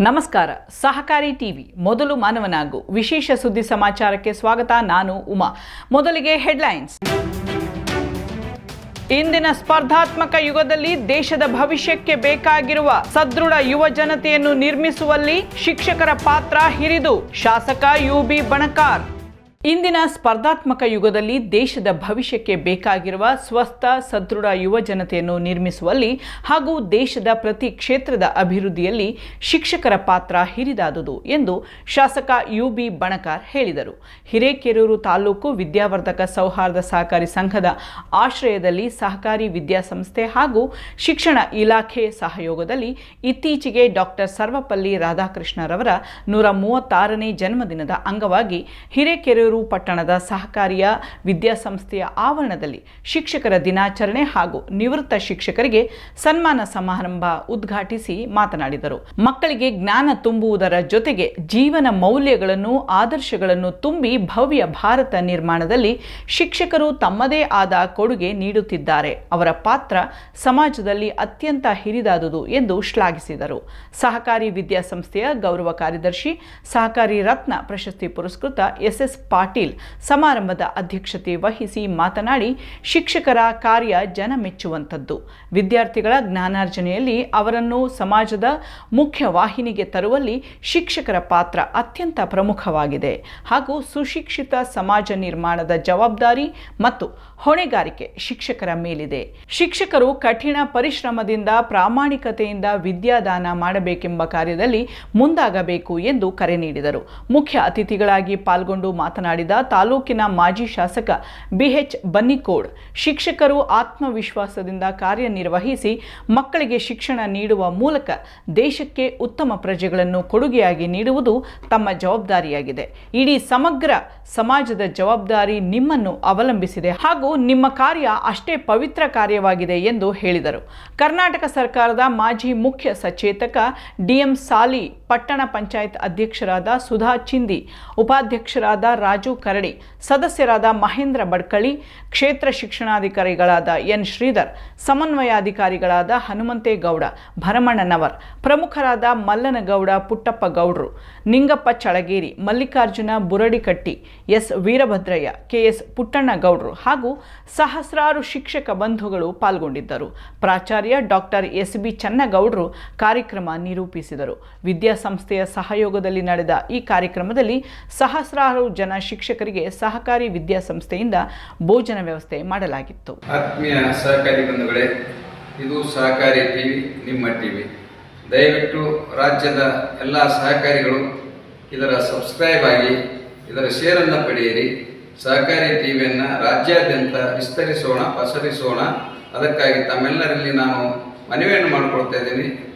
ನಮಸ್ಕಾರ. ಸಹಕಾರಿ ಟಿವಿ, ಮೊದಲು ಮಾನವನಾಗು. ವಿಶೇಷ ಸುದ್ದಿ ಸಮಾಚಾರಕ್ಕೆ ಸ್ವಾಗತ. ನಾನು ಉಮಾ. ಮೊದಲಿಗೆ ಹೆಡ್ಲೈನ್ಸ್. ಇಂದಿನ ಸ್ಪರ್ಧಾತ್ಮಕ ಯುಗದಲ್ಲಿ ದೇಶದ ಭವಿಷ್ಯಕ್ಕೆ ಬೇಕಾಗಿರುವ ಸದೃಢ ಯುವ ಜನತೆಯನ್ನು ನಿರ್ಮಿಸುವಲ್ಲಿ ಶಿಕ್ಷಕರ ಪಾತ್ರ ಹಿರಿದು. ಶಾಸಕ ಯುಬಿ ಬಣಕಾರ್. ಇಂದಿನ ಸ್ಪರ್ಧಾತ್ಮಕ ಯುಗದಲ್ಲಿ ದೇಶದ ಭವಿಷ್ಯಕ್ಕೆ ಬೇಕಾಗಿರುವ ಸ್ವಸ್ಥ, ಸದೃಢ ಯುವ ಜನತೆಯನ್ನು ನಿರ್ಮಿಸುವಲ್ಲಿ ಹಾಗೂ ದೇಶದ ಪ್ರತಿ ಕ್ಷೇತ್ರದ ಅಭಿವೃದ್ಧಿಯಲ್ಲಿ ಶಿಕ್ಷಕರ ಪಾತ್ರ ಹಿರಿದಾದುದು ಎಂದು ಶಾಸಕ ಯು ಬಿ ಬಣಕಾರ್ ಹೇಳಿದರು. ಹಿರೇಕೆರೂರು ತಾಲೂಕು ವಿದ್ಯಾವರ್ಧಕ ಸೌಹಾರ್ದ ಸಹಕಾರಿ ಸಂಘದ ಆಶ್ರಯದಲ್ಲಿ ಸಹಕಾರಿ ವಿದ್ಯಾಸಂಸ್ಥೆ ಹಾಗೂ ಶಿಕ್ಷಣ ಇಲಾಖೆ ಸಹಯೋಗದಲ್ಲಿ ಇತ್ತೀಚೆಗೆ ಡಾಕ್ಟರ್ ಸರ್ವಪಲ್ಲಿ ರಾಧಾಕೃಷ್ಣರವರ ನೂರ ಮೂವತ್ತಾರನೇ ಜನ್ಮದಿನದ ಅಂಗವಾಗಿ ಹಿರೇಕೆರೂರು ಪಟ್ಟಣದ ಸಹಕಾರಿಯ ವಿದ್ಯಾಸಂಸ್ಥೆಯ ಆವರಣದಲ್ಲಿ ಶಿಕ್ಷಕರ ದಿನಾಚರಣೆ ಹಾಗೂ ನಿವೃತ್ತ ಶಿಕ್ಷಕರಿಗೆ ಸನ್ಮಾನ ಸಮಾರಂಭ ಉದ್ಘಾಟಿಸಿ ಮಾತನಾಡಿದರು. ಮಕ್ಕಳಿಗೆ ಜ್ಞಾನ ತುಂಬುವುದರ ಜೊತೆಗೆ ಜೀವನ ಮೌಲ್ಯಗಳನ್ನು, ಆದರ್ಶಗಳನ್ನು ತುಂಬಿ ಭವ್ಯ ಭಾರತ ನಿರ್ಮಾಣದಲ್ಲಿ ಶಿಕ್ಷಕರು ತಮ್ಮದೇ ಆದ ಕೊಡುಗೆ ನೀಡುತ್ತಿದ್ದಾರೆ. ಅವರ ಪಾತ್ರ ಸಮಾಜದಲ್ಲಿ ಅತ್ಯಂತ ಹಿರಿದಾದುದು ಎಂದು ಶ್ಲಾಘಿಸಿದರು. ಸಹಕಾರಿ ವಿದ್ಯಾಸಂಸ್ಥೆಯ ಗೌರವ ಕಾರ್ಯದರ್ಶಿ, ಸಹಕಾರಿ ರತ್ನ ಪ್ರಶಸ್ತಿ ಪುರಸ್ಕೃತ ಎಸ್ಎಸ್ ಪಾಟೀಲ್ ಸಮಾರಂಭದ ಅಧ್ಯಕ್ಷತೆ ವಹಿಸಿ ಮಾತನಾಡಿ, ಶಿಕ್ಷಕರ ಕಾರ್ಯ ಜನ ಮೆಚ್ಚುವಂಥದ್ದು. ವಿದ್ಯಾರ್ಥಿಗಳ ಜ್ಞಾನಾರ್ಜನೆಯಲ್ಲಿ ಅವರನ್ನು ಸಮಾಜದ ಮುಖ್ಯ ವಾಹಿನಿಗೆ ತರುವಲ್ಲಿ ಶಿಕ್ಷಕರ ಪಾತ್ರ ಅತ್ಯಂತ ಪ್ರಮುಖವಾಗಿದೆ. ಹಾಗೂ ಸುಶಿಕ್ಷಿತ ಸಮಾಜ ನಿರ್ಮಾಣದ ಜವಾಬ್ದಾರಿ ಮತ್ತು ಹೊಣೆಗಾರಿಕೆ ಶಿಕ್ಷಕರ ಮೇಲಿದೆ. ಶಿಕ್ಷಕರು ಕಠಿಣ ಪರಿಶ್ರಮದಿಂದ ಪ್ರಾಮಾಣಿಕತೆಯಿಂದ ವಿದ್ಯಾದಾನ ಮಾಡಬೇಕೆಂಬ ಕಾರ್ಯದಲ್ಲಿ ಮುಂದಾಗಬೇಕು ಎಂದು ಕರೆ ನೀಡಿದರು. ಮುಖ್ಯ ಅತಿಥಿಗಳಾಗಿ ಪಾಲ್ಗೊಂಡು ಮಾತನಾಡಿದ ತಾಲೂಕಿನ ಮಾಜಿ ಶಾಸಕ ಬಿಎಚ್ ಬನ್ನಿಕೋಡ್. ಶಿಕ್ಷಕರು ಆತ್ಮವಿಶ್ವಾಸದಿಂದ ಕಾರ್ಯನಿರ್ವಹಿಸಿ ಮಕ್ಕಳಿಗೆ ಶಿಕ್ಷಣ ನೀಡುವ ಮೂಲಕ ದೇಶಕ್ಕೆ ಉತ್ತಮ ಪ್ರಜೆಗಳನ್ನು ಕೊಡುಗೆಯಾಗಿ ನೀಡುವುದು ತಮ್ಮ ಜವಾಬ್ದಾರಿಯಾಗಿದೆ. ಇಡೀ ಸಮಗ್ರ ಸಮಾಜದ ಜವಾಬ್ದಾರಿ ನಿಮ್ಮನ್ನು ಅವಲಂಬಿಸಿದೆ ಹಾಗೂ ನಿಮ್ಮ ಕಾರ್ಯ ಅಷ್ಟೇ ಪವಿತ್ರ ಕಾರ್ಯವಾಗಿದೆ ಎಂದು ಹೇಳಿದರು. ಕರ್ನಾಟಕ ಸರ್ಕಾರದ ಮಾಜಿ ಮುಖ್ಯ ಸಚೇತಕ ಡಿಎಂ ಸಾಲಿ ಪಟ್ಟಣ ಪಂಚಾಯತ್ ಅಧ್ಯಕ್ಷರಾದ ಸುಧಾ ಚಿಂದಿ, ಉಪಾಧ್ಯಕ್ಷರಾದ ರಾಜು ಕರಡಿ, ಸದಸ್ಯರಾದ ಮಹೇಂದ್ರ ಬಡ್ಕಳಿ, ಕ್ಷೇತ್ರ ಶಿಕ್ಷಣಾಧಿಕಾರಿಗಳಾದ ಎನ್ ಶ್ರೀಧರ್, ಸಮನ್ವಯಾಧಿಕಾರಿಗಳಾದ ಹನುಮಂತೇಗೌಡ, ಭರಮಣ್ಣನವರ್, ಪ್ರಮುಖರಾದ ಮಲ್ಲನಗೌಡ ಪುಟ್ಟಪ್ಪ ಗೌಡ್ರು, ನಿಂಗಪ್ಪ ಚಳಗೇರಿ, ಮಲ್ಲಿಕಾರ್ಜುನ ಬುರಡಿಕಟ್ಟಿ, ಎಸ್ ವೀರಭದ್ರಯ್ಯ ಕೆಎಸ್ ಪುಟ್ಟಣ್ಣ ಗೌಡ್ರು ಹಾಗೂ ಸಹಸ್ರಾರು ಶಿಕ್ಷಕ ಬಂಧುಗಳು ಪಾಲ್ಗೊಂಡಿದ್ದರು. ಪ್ರಾಚಾರ್ಯ ಡಾಕ್ಟರ್ ಎಸ್ ಬಿ ಚನ್ನಗೌಡ್ರು ಕಾರ್ಯಕ್ರಮ ನಿರೂಪಿಸಿದರು. ವಿದ್ಯಾಸಂಸ್ಥೆಯ ಸಹಯೋಗದಲ್ಲಿ ನಡೆದ ಈ ಕಾರ್ಯಕ್ರಮದಲ್ಲಿ ಸಹಸ್ರಾರು ಜನ ಶಿಕ್ಷಕರಿಗೆ ಸಹಕಾರಿ ವಿದ್ಯಾಸಂಸ್ಥೆಯಿಂದ ಭೋಜನ ವ್ಯವಸ್ಥೆ ಮಾಡಲಾಗಿತ್ತು. ಆತ್ಮೀಯ ಸಹಕಾರಿ ಬಂಧುಗಳೇ, ಇದು ಸಹಕಾರಿ ಟಿವಿ, ನಿಮ್ಮ ಟಿವಿ. ದಯವಿಟ್ಟು ರಾಜ್ಯದ ಎಲ್ಲ ಸಹಕಾರಿಗಳು ಇದರ ಸಬ್ಸ್ಕ್ರೈಬ್ ಆಗಿ, ಇದರ ಶೇರನ್ನು ಪಡೆಯಿರಿ. ಸಹಕಾರಿ ಟಿವಿಯನ್ನು ರಾಜ್ಯಾದ್ಯಂತ ವಿಸ್ತರಿಸೋಣ, ಪಸರಿಸೋಣ. ಅದಕ್ಕಾಗಿ ತಮ್ಮೆಲ್ಲರಲ್ಲಿ ನಾನು ಮನವಿಯನ್ನು ಮಾಡಿಕೊಳ್ತಾ ಇದ್ದೀನಿ.